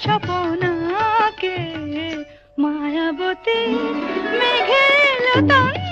স্বপনাকে Mayawati মেঘেল